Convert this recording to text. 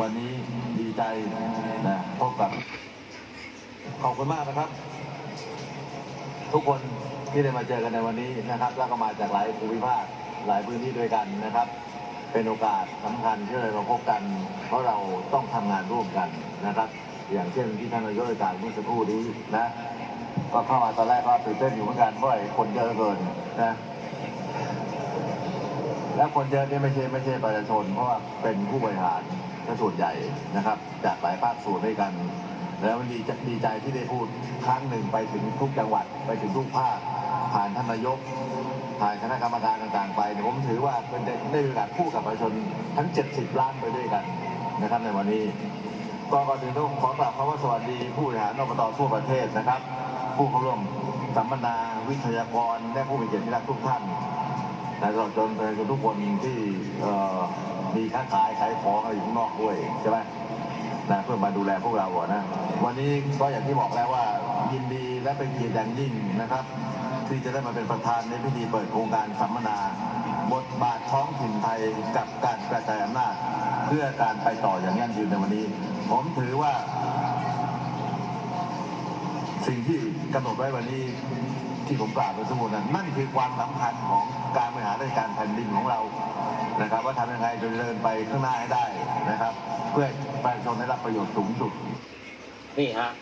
วันนี้ดีใจนะพบกับขอบคุณมากนะครับ ทุกคนที่ได้มาเจอกันในวันนี้นะครับ แล้วก็มาจากหลายภูมิภาคหลายพื้นที่ด้วยกันนะครับ เป็นโอกาสสำคัญที่เรามาพบกัน เพราะเราต้องทำงานร่วมกันนะครับ อย่างเช่นที่ท่านนายกได้กล่าวเมื่อสักครู่นี้นะก็เข้ามาตอนแรกก็ตื่นเต้นอยู่เหมือนกันเพราะไอ้คนเยอะเกินนะและคนเยอะนี่ไม่ใช่ไม่ใช่ประชาชนเพราะว่าเป็นผู้บริหาร และส่วนใหญ่นะครับ จากหลายภาคส่วนด้วยกัน แล้วมันดีใจดีใจที่ได้พูดครั้งหนึ่งไปถึงทุกจังหวัดไปถึงทุกภาค ผ่านท่านนายก ผ่านคณะกรรมการต่างๆ ไปผมถือว่าเป็นได้ได้มีโอกาสพูดกับประชาชนทั้ง 70 ล้านไปด้วยกันนะครับในวันนี้ก็ก่อนอื่นต้องขอกราบคำว่าสวัสดีผู้บริหารอบตทั่วประเทศนะครับ ผู้เข้าร่วมสัมมนาวิทยากรและผู้มีเกียรติที่รักทุกท่านและตลอดจนประชาชนทุกคนที่ มีค้าขายขายของอะไรอยู่ข้างนอกด้วยใช่ไหมนะเพื่อมาดูแลพวกเราอะนะ วันนี้ก็อย่างที่บอกแล้วว่ายินดีและเป็นเกียรติอย่างยิ่งนะครับ ที่จะได้มาเป็นประธานในพิธีเปิดโครงการสัมมนา บทบาทท้องถิ่นไทยกับการกระจายอำนาจเพื่อการไปต่ออย่างยั่งยืนในวันนี้ ผมถือว่า สิ่งที่กำหนดไว้วันนี้ที่ผมกล่าวไปทั้งหมดนั้นนั่นคือความสำคัญของการบริหารราชการแผ่นดินของเรา นะครับ ว่าทำยังไงจะเดินไปข้างหน้าให้ได้นะครับ เพื่อประชาชนได้รับประโยชน์สูงสุดนี่ฮะ